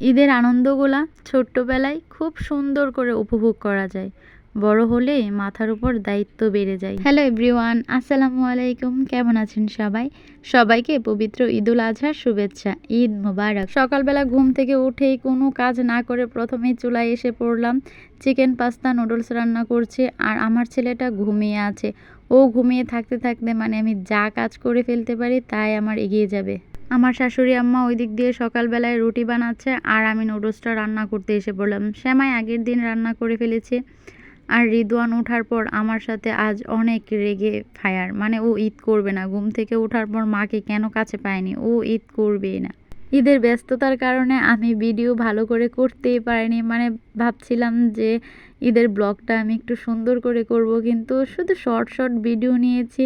ঈদের আনন্দগুলা ছোট্টবেলায় খুব সুন্দর করে উপভোগ করা যায়। বড় হলে মাথার উপর দায়িত্ব বেড়ে যায়। হ্যালো এভরিওয়ান আসসালামু আলাইকুম। কেমন আছেন সবাই? সবাইকে পবিত্র ঈদুল আজহার শুভেচ্ছা, ঈদ মোবারক। সকালবেলা ঘুম থেকে উঠেই কোনো কাজ না করে প্রথমেই চুলায় এসে পড়লাম। চিকেন পাস্তা, নুডলস রান্না করছি আর আমার ছেলেটা ঘুমিয়ে আছে। ও ঘুমিয়ে থাকতে থাকতে মানে আমি যা কাজ করে ফেলতে পারি তাই আমার এগিয়ে যাবে। আমার শাশুড়ি আম্মা ওই দিক দিয়ে সকালবেলায় রুটি বানাচ্ছে আর আমি নুডলসটা রান্না করতে এসে পড়লাম। শ্যামাই আগের দিন রান্না করে ফেলেছি আর রিদওয়ান ওঠার পর আমার সাথে আজ অনেক রেগে ফায়ার। মানে ও ঈদ করবে না। ঘুম থেকে ওঠার পর মাকে কেন কাছে পায়নি? ও ঈদ করবেই না। ঈদের ব্যস্ততার কারণে আমি ভিডিও ভালো করে করতেই পারিনি। মানে ভাবছিলাম যে ঈদের ব্লগটা আমি একটু সুন্দর করে করব, কিন্তু শুধু শর্ট শর্ট ভিডিও নিয়েছি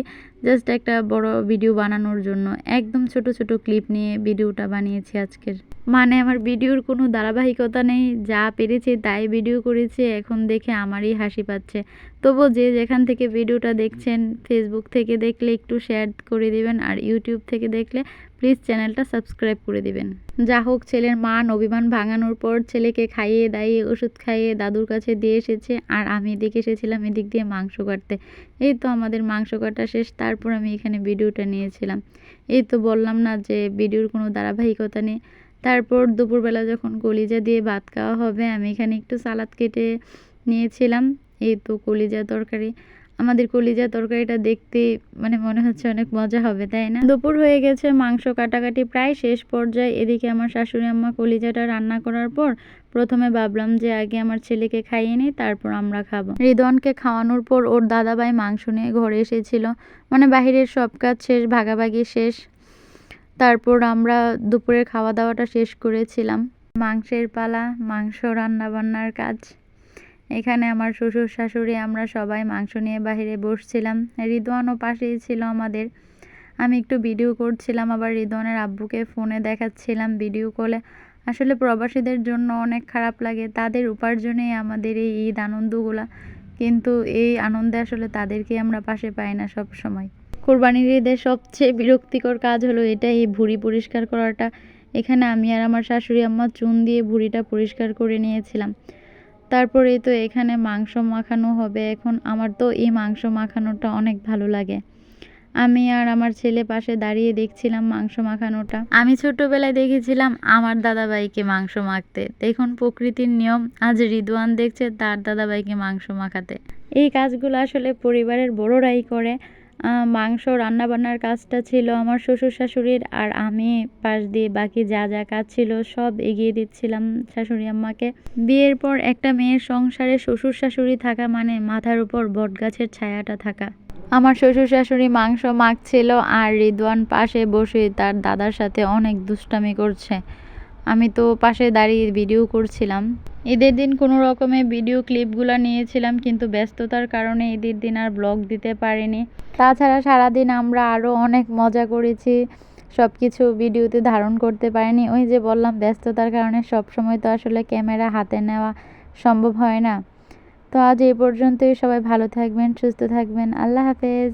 জাস্ট একটা বড় ভিডিও বানানোর জন্য। একদম ছোট ছোট ক্লিপ নিয়ে ভিডিওটা বানিয়েছি আজকের। মানে আমার ভিডিওর কোনো ধারাবাহিকতা নেই, যা পেরেছি তাই ভিডিও করেছি, এখন দেখে আমারই হাসি পাচ্ছে। তবু যে যেখান থেকে ভিডিওটা দেখছেন ফেসবুক থেকে দেখলে একটু শেয়ার করে দিবেন, আর ইউটিউব থেকে দেখলে প্লিজ চ্যানেলটা সাবস্ক্রাইব করে দিবেন। যা হোক, ছেলের মান অভিমান ভাঙানোর পর ছেলেকে খাইয়ে দাইয়ে ওষুধ খাইয়ে দাদুর কাছে দিয়ে এসেছে। আর আমি এদিকে এসেছিলাম, এদিক দিয়ে মাংস কাটতে। এই তো আমাদের মাংস কাটা শেষ, তারপর আমি এখানে ভিডিওটা নিয়েছিলাম। এই তো বললাম না যে ভিডিওর কোনো ধারাবাহিকতা নেই। তারপর দুপুরবেলা যখন কলিজা দিয়ে ভাত খাওয়া হবে, আমি এখানে একটু সালাদ কেটে নিয়েছিলাম। এই তো কলিজা তরকারি। আমাদের কলিজা তরকারিটা দেখতে মানে মনে হচ্ছে অনেক মজা হবে, তাই না? দুপুর হয়ে গেছে, মাংস কাটাকাটি প্রায় শেষ পর্যায়ে এদিকে আমার শাশুড়ি আম্মা কলিজাটা রান্না করার পর প্রথমে ভাবলাম যে আগে আমার ছেলেকে খাইয়ে নিই, তারপর আমরা খাব। রিদওয়ানকে খাওয়ানোর পর ওর দাদাভাই মাংস নিয়ে ঘরে এসেছিল। মানে বাহিরের সব কাজ শেষ, ভাগাভাগি শেষ। তারপর আমরা দুপুরের খাওয়া দাওয়াটা শেষ করেছিলাম। মাংসের পালা, মাংস রান্না বান্নার কাজ। এখানে আমার শ্বশুর শাশুড়ি, আমরা সবাই মাংস নিয়ে বাহিরে বসছিলাম। রিদওয়ানও পাশেই ছিল আমাদের। আমি একটু ভিডিও করছিলাম, আবার রিদওয়ানের আব্বুকে ফোনে দেখাচ্ছিলাম ভিডিও কলে। আসলে প্রবাসীদের জন্য অনেক খারাপ লাগে, তাদের উপার্জনেই আমাদের এই ঈদ আনন্দগুলা। কিন্তু এই আনন্দে আসলে তাদেরকে আমরা পাশে পাই না সব সময় কোরবানির ঈদের সবচেয়ে বিরক্তিকর কাজ হলো এটা এই ভুঁড়ি পরিষ্কার করাটা। এখানে আমি আর আমার শাশুড়ি আম্মা চুন দিয়ে ভুঁড়িটা পরিষ্কার করে নিয়েছিলাম। তারপরে তো এখানে মাংস মাখানো হবে। এখন আমার তো এই মাংস মাখানোটা অনেক ভালো লাগে। আমি আর আমার ছেলে পাশে দাঁড়িয়ে দেখছিলাম মাংস মাখানোটা। আমি ছোটবেলায় দেখেছিলাম আমার দাদাবাইকে মাংস মাখতে। দেখুন প্রকৃতির নিয়ম, আজ রিদওয়ান দেখছে তার দাদাবাইকে মাংস মাখাতে। এই কাজগুলো আসলে পরিবারের বড়রাই করে। মাংস রান্নাবান্নার কাজটা ছিল আমার শ্বশুর শাশুড়ির আর আমি পাশ দিয়ে বাকি যা যা কাজ ছিল সব এগিয়ে দিচ্ছিলাম শাশুড়ি আম্মাকে। বিয়ের পর একটা মেয়ের সংসারে শ্বশুর শাশুড়ি থাকা মানে মাথার উপর বটগাছের ছায়াটা থাকা। আমার শ্বশুর শাশুড়ি মাংস মাখছিল আর রিদওয়ান পাশে বসে তার দাদার সাথে অনেক দুষ্টামি করছে। আমি তো পাশে দাঁড়িয়ে ভিডিও করছিলাম। ঈদের দিন কোনো রকমে ভিডিও ক্লিপগুলো নিয়েছিলাম, কিন্তু ব্যস্ততার কারণে ঈদের দিন আর ব্লগ দিতে পারিনি। তাছাড়া সারাদিন আমরা আরও অনেক মজা করেছি। সব কিছু ভিডিওতে ধারণ করতে পারিনি। ওই যে বললাম, ব্যস্ততার কারণে সব সময় তো আসলে ক্যামেরা হাতে নেওয়া সম্ভব হয় না। তো আজ এই পর্যন্তই। সবাই ভালো থাকবেন, সুস্থ থাকবেন। আল্লাহ হাফেজ।